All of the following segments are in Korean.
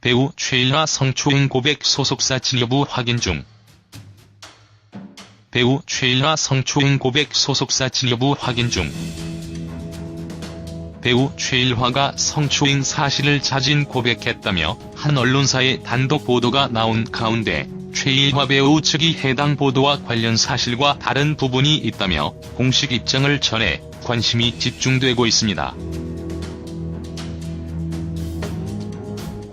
배우 최일화 성추행 고백 소속사 진여부 확인 중. 배우 최일화 성추행 고백 소속사 진여부 확인 중. 배우 최일화가 성추행 사실을 자진 고백했다며 한 언론사의 단독 보도가 나온 가운데 최일화 배우 측이 해당 보도와 관련 사실과 다른 부분이 있다며 공식 입장을 전해 관심이 집중되고 있습니다.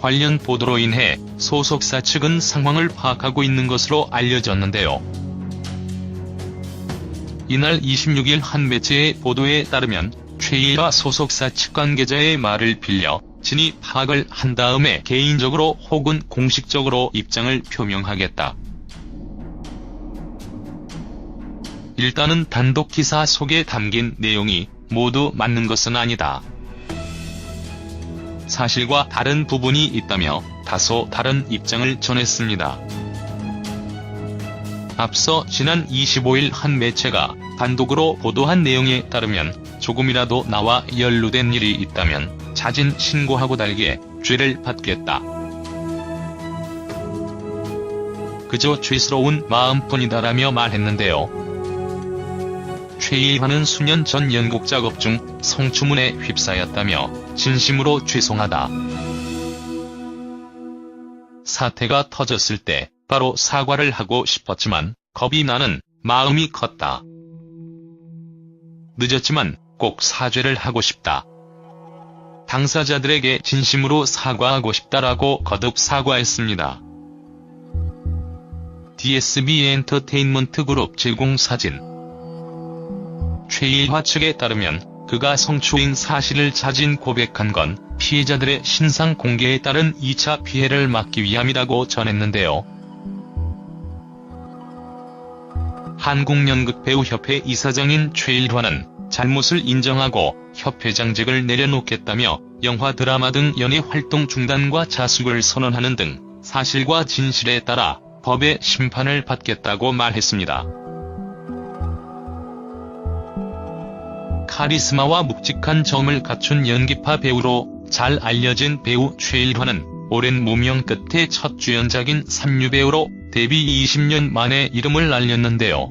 관련 보도로 인해 소속사 측은 상황을 파악하고 있는 것으로 알려졌는데요. 이날 26일 한 매체의 보도에 따르면 최일화 소속사 측 관계자의 말을 빌려 진위 파악을 한 다음에 개인적으로 혹은 공식적으로 입장을 표명하겠다. 일단은 단독 기사 속에 담긴 내용이 모두 맞는 것은 아니다. 사실과 다른 부분이 있다며 다소 다른 입장을 전했습니다. 앞서 지난 25일 한 매체가 단독으로 보도한 내용에 따르면 조금이라도 나와 연루된 일이 있다면 자진 신고하고 달게 죄를 받겠다. 그저 죄스러운 마음뿐이다라며 말했는데요. 최일화는 수년 전 연극 작업 중 성추문에 휩싸였다며 진심으로 죄송하다. 사태가 터졌을 때 바로 사과를 하고 싶었지만 겁이 나는 마음이 컸다. 늦었지만 꼭 사죄를 하고 싶다. 당사자들에게 진심으로 사과하고 싶다라고 거듭 사과했습니다. DSB 엔터테인먼트 그룹 제공 사진 최일화 측에 따르면 그가 성추행 사실을 자진 고백한 건 피해자들의 신상 공개에 따른 2차 피해를 막기 위함이라고 전했는데요. 한국연극배우협회 이사장인 최일화는 잘못을 인정하고 협회장직을 내려놓겠다며 영화 드라마 등 연예 활동 중단과 자숙을 선언하는 등 사실과 진실에 따라 법의 심판을 받겠다고 말했습니다. 카리스마와 묵직한 점을 갖춘 연기파 배우로 잘 알려진 배우 최일화는 오랜 무명 끝에 첫 주연작인 삼류 배우로 데뷔 20년 만에 이름을 알렸는데요.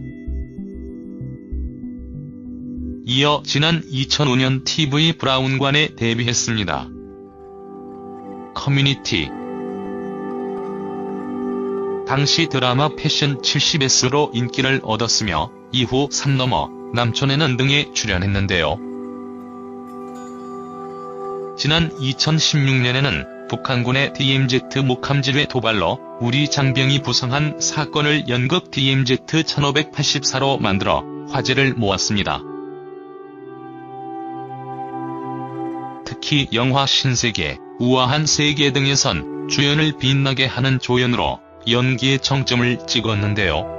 이어 지난 2005년 TV 브라운관에 데뷔했습니다. 커뮤니티 당시 드라마 패션 70S로 인기를 얻었으며 이후 산 넘어 남촌에는 등에 출연했는데요. 지난 2016년에는 북한군의 DMZ 목함질의 도발로 우리 장병이 부상한 사건을 연극 DMZ 1584로 만들어 화제를 모았습니다. 특히 영화 신세계, 우아한 세계 등에선 주연을 빛나게 하는 조연으로 연기에 정점을 찍었는데요.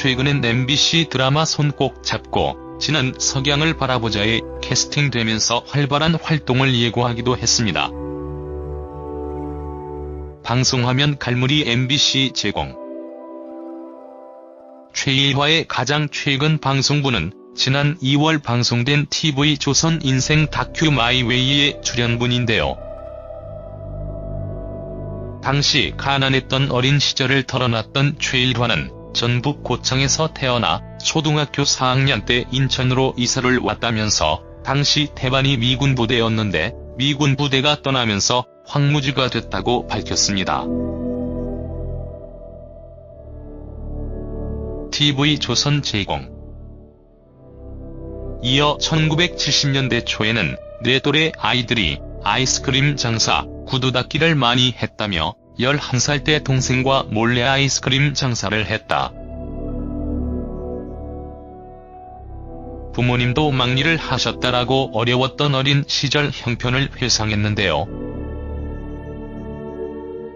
최근엔 MBC 드라마 손꼭 잡고 지난 석양을 바라보자에 캐스팅되면서 활발한 활동을 예고하기도 했습니다. 방송화면 갈무리 MBC 제공 최일화의 가장 최근 방송분은 지난 2월 방송된 TV 조선 인생 다큐 마이웨이의 출연분인데요. 당시 가난했던 어린 시절을 털어놨던 최일화는 전북 고창에서 태어나 초등학교 4학년 때 인천으로 이사를 왔다면서 당시 태반이 미군 부대였는데 미군 부대가 떠나면서 황무지가 됐다고 밝혔습니다. TV 조선 제공 이어 1970년대 초에는 내 또래 아이들이 아이스크림 장사, 구두 닦기를 많이 했다며 11살 때 동생과 몰래 아이스크림 장사를 했다. 부모님도 막일을 하셨다라고 어려웠던 어린 시절 형편을 회상했는데요.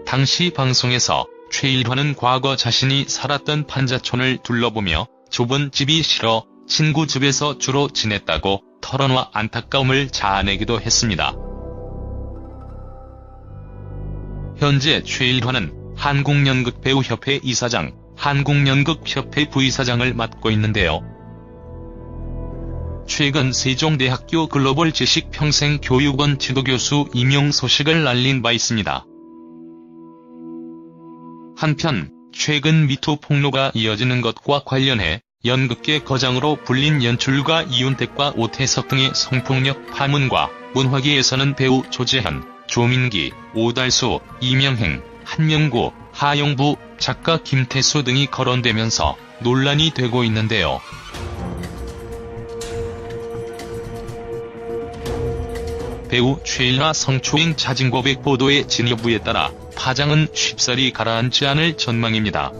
당시 방송에서 최일화는 과거 자신이 살았던 판자촌을 둘러보며 좁은 집이 싫어 친구 집에서 주로 지냈다고 털어놔 안타까움을 자아내기도 했습니다. 현재 최일화는 한국연극배우협회 이사장, 한국연극협회 부이사장을 맡고 있는데요. 최근 세종대학교 글로벌 지식평생교육원 지도교수 임용 소식을 알린 바 있습니다. 한편 최근 미투 폭로가 이어지는 것과 관련해 연극계 거장으로 불린 연출가 이윤택과 오태석 등의 성폭력 파문과 문화계에서는 배우 조재현, 조민기, 오달수, 이명행, 한명구, 하영부, 작가 김태수 등이 거론되면서 논란이 되고 있는데요. 배우 최일화 성추행 자진 고백 보도의 진여부에 따라 파장은 쉽사리 가라앉지 않을 전망입니다.